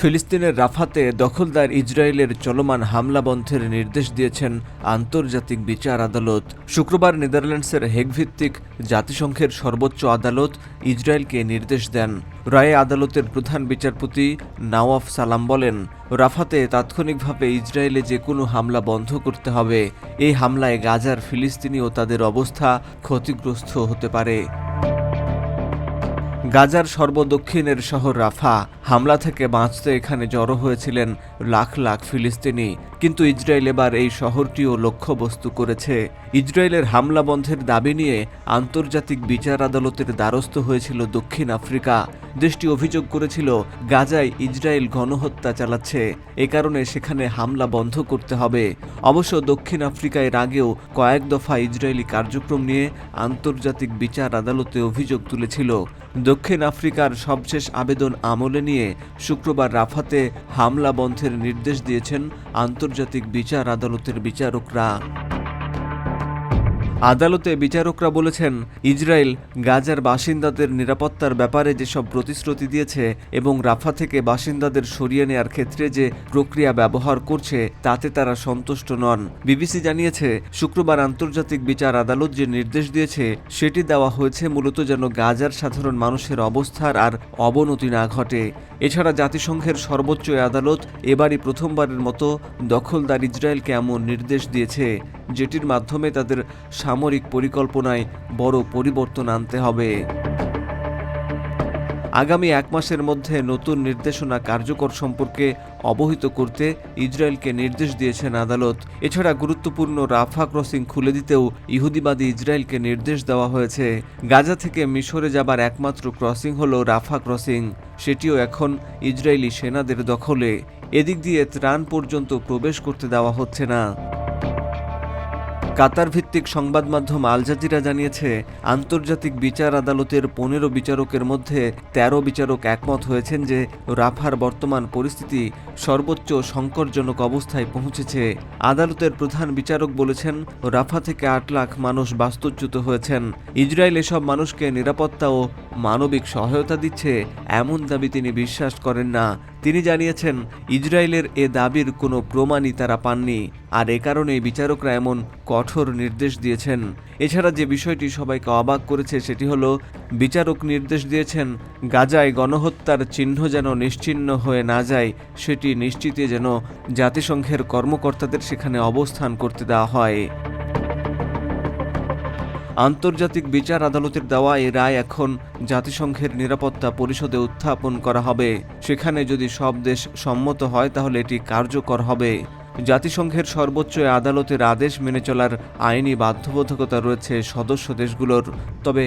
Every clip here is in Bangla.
ফিলিস্তিনের রাফাতে দখলদার ইসরায়েলের চলমান হামলা বন্ধের নির্দেশ দিয়েছেন আন্তর্জাতিক বিচার আদালত। শুক্রবার নেদারল্যান্ডসের হেগভিত্তিক জাতিসংঘের সর্বোচ্চ আদালত ইসরায়েলকে নির্দেশ দেন। রায়ে আদালতের প্রধান বিচারপতি নওয়াফ সালাম বলেন, রাফাতে তাৎক্ষণিকভাবে ইসরায়েলে যে কোনো হামলা বন্ধ করতে হবে। এই হামলায় গাজার ফিলিস্তিনি ও তাদের অবস্থা ক্ষতিগ্রস্ত হতে পারে। গাজার সর্বদক্ষিণের শহর রাফা হামলা থেকে বাঁচতে এখানে জড়ো হয়েছিলেন লাখ লাখ ফিলিস্তিনি। কিন্তু ইসরায়েল এবার এই শহরটিও লক্ষ্যবস্তু করেছে। ইসরায়েলের হামলা বন্ধের দাবি নিয়ে আন্তর্জাতিক বিচার আদালতের দ্বারস্থ হয়েছিল দক্ষিণ আফ্রিকা। দেশটি অভিযোগ করেছিল, গাজায় ইসরায়েল গণহত্যা চালাচ্ছে। এ কারণে সেখানে হামলা বন্ধ করতে হবে। অবশ্য দক্ষিণ আফ্রিকা এর আগেও কয়েক দফা ইসরায়েলি কার্যক্রম নিয়ে আন্তর্জাতিক বিচার আদালতে অভিযোগ তুলেছিল। দক্ষিণ আফ্রিকার সবশেষ আবেদন আমলে নিয়ে শুক্রবার রাফাতে হামলা বন্ধের নির্দেশ দিয়েছেন আন্তর্জাতিক বিচার আদালতের বিচারকরা। আদালতে বিচারকরা বলেছেন, ইসরায়েল গাজার বাসিন্দাদের নিরাপত্তার ব্যাপারে যেসব প্রতিশ্রুতি দিয়েছে এবং রাফা থেকে বাসিন্দাদের সরিয়ে নেয়ার ক্ষেত্রে যে প্রক্রিয়া ব্যবহার করছে, তাতে তারা সন্তুষ্ট নন। বিবিসি জানিয়েছে, শুক্রবার আন্তর্জাতিক বিচার আদালত যে নির্দেশ দিয়েছে, সেটি দেওয়া হয়েছে মূলত যেন গাজার সাধারণ মানুষের অবস্থার আর অবনতি না ঘটে। এছাড়া জাতিসংঘের সর্বোচ্চ আদালত এবারই প্রথমবারের মতো দখলদার ইসরায়েলকে এমন নির্দেশ দিয়েছে। যেটির মাধ্যমে তাদের সামরিক পরিকল্পনায় বড় পরিবর্তন আনতে হবে। আগামী এক মাসের মধ্যে নতুন নির্দেশনা কার্যকর সম্পর্কে অবহিত করতে ইসরায়েলকে নির্দেশ দিয়েছেন আদালত। এছাড়া গুরুত্বপূর্ণ রাফা ক্রসিং খুলে দিতেও ইহুদিবাদী ইসরায়েলকে নির্দেশ দেওয়া হয়েছে। গাজা থেকে মিশরে যাবার একমাত্র ক্রসিং হল রাফা ক্রসিং। সেটিও এখন ইসরায়েলি সেনাদের দখলে। এদিক দিয়ে ত্রাণ পর্যন্ত প্রবেশ করতে দেওয়া হচ্ছে না। কাতার ভিত্তিক সংবাদ মাধ্যম আল জাজিরা জানিয়েছে, আন্তর্জাতিক বিচার আদালতের পনেরো বিচারকের মধ্যে ১৩ বিচারক একমত হয়েছেন যে রাফার বর্তমান পরিস্থিতি সর্বোচ্চ সংকটজনক অবস্থায় পৌঁছেছে। আদালতের প্রধান বিচারক বলেছেন, রাফা থেকে আট লাখ মানুষ বাস্তুচ্যুত হয়েছেন। ইসরায়েল এসব মানুষকে নিরাপত্তা ও মানবিক সহায়তা দিচ্ছে, এমন দাবি তিনি বিশ্বাস করেন না। তিনি জানিয়েছেন, ইসরায়েলের এ দাবির কোনো প্রমাণই তারা পাননি, আর এ কারণেই বিচারকরা এমন কঠোর নির্দেশ দিয়েছেন। এছাড়া যে বিষয়টি সবাইকে অবাক করেছে সেটি হলো, বিচারক নির্দেশ দিয়েছেন, গাজায় গণহত্যার চিহ্ন যেন নিশ্চিহ্ন হয়ে না যায়, সেটি নিশ্চিতে যেন জাতিসংঘের কর্মকর্তাদের সেখানে অবস্থান করতে দেওয়া হয়। আন্তর্জাতিক বিচার আদালতের দেওয়া এই রায় এখন জাতিসংঘের নিরাপত্তা পরিষদে উত্থাপন করা হবে। সেখানে যদি সব দেশ সম্মত হয়, তাহলে এটি কার্যকর হবে। জাতিসংঘের সর্বোচ্চ আদালতের আদেশ মেনে চলার আইনি বাধ্যবাধকতা রয়েছে সদস্য দেশগুলোর। তবে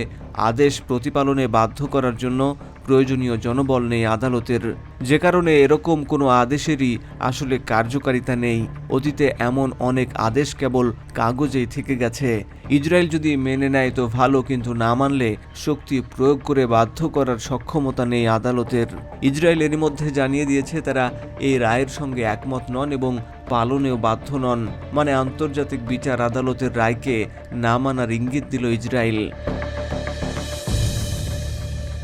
আদেশ প্রতিপালনে বাধ্য করার জন্য প্রয়োজনীয় জনবল নেই আদালতের। যে কারণে এরকম কোনো আদেশেরই আসলে কার্যকারিতা নেই। অতীতে এমন অনেক আদেশ কেবল কাগজেই থেকে গেছে। ইসরায়েল যদি মেনে নেয় তো ভালো, কিন্তু না মানলে শক্তি প্রয়োগ করে বাধ্য করার সক্ষমতা নেই আদালতের। ইসরায়েল এরই মধ্যে জানিয়ে দিয়েছে তারা এই রায়ের সঙ্গে একমত নন এবং পালনেও বাধ্য নন। মানে আন্তর্জাতিক বিচার আদালতের রায়কে না মানার ইঙ্গিত দিল ইসরায়েল।